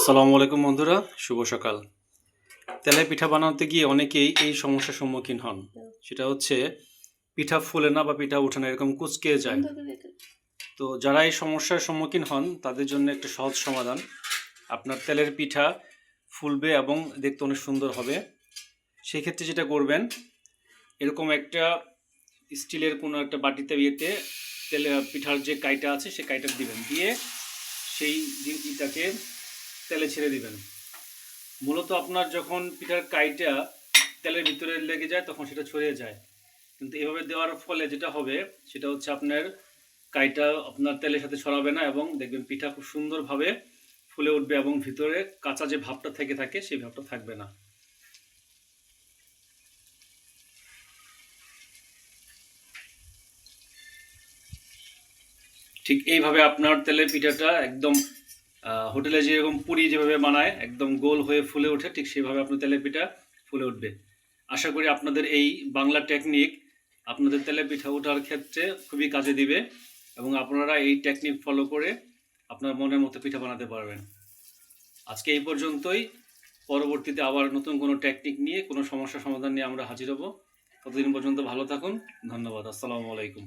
আসসালামু আলাইকুম বন্ধুরা শুভ সকাল। তেলে পিঠা বানাতে গিয়ে অনেকেই এই সমস্যার সম্মুখীন হন। সেটা হচ্ছে পিঠা ফুলে না বা পিঠা ওঠে না এরকম কুচকে যায়। তো যারা এই সমস্যার সম্মুখীন হন তাদের জন্য একটা সহজ সমাধান। আপনার তেলের পিঠা ফুলবে এবং দেখতে অনেক সুন্দর হবে। সেই ক্ষেত্রে যেটা করবেন এরকম একটা স্টিলের কোনো একটা বাটিতে ইয়েতে তেলে পিঠার যে কাইটা আছে সেই কাইটা দিবেন। দিয়ে সেই ইটাকে তেলে ছেড়ে দিবেন। মূলত আপনার যখন পিঠার কাইটা তেলের ভিতরে লেগে যায়, তখন সেটা ছড়িয়ে যায়। কিন্তু এভাবে দেওয়ার ফলে যেটা হবে, সেটা হচ্ছে আপনার কাইটা আপনার তেলের সাথে ছড়াবে না এবং দেখবেন পিঠা খুব সুন্দরভাবে ফুলে উঠবে এবং ভিতরে কাঁচা যে ভাবটা থেকে থাকে, সেই ভাবটা থাকবে না। ঠিক এইভাবে আপনার তেলের পিঠাটা একদম হোটেলে যেরকম পুরি যেভাবে বানায়, একদম গোল হয়ে ফুলে ওঠে, ঠিক সেইভাবে আপনার তেলের পিঠা ফুলে উঠবে। আশা করি আপনাদের এই বাংলা টেকনিক আপনাদের তেলের পিঠা ওঠার ক্ষেত্রে খুবই কাজে দিবে এবং আপনারা এই টেকনিক ফলো করে আপনার মনের মতো পিঠা বানাতে পারবেন। আজকে এই পর্যন্তই। পরবর্তীতে আবার নতুন কোনো টেকনিক নিয়ে, কোনো সমস্যা সমাধান নিয়ে আমরা হাজির হব। ততদিন পর্যন্ত ভালো থাকুন। ধন্যবাদ। আসসালামু আলাইকুম।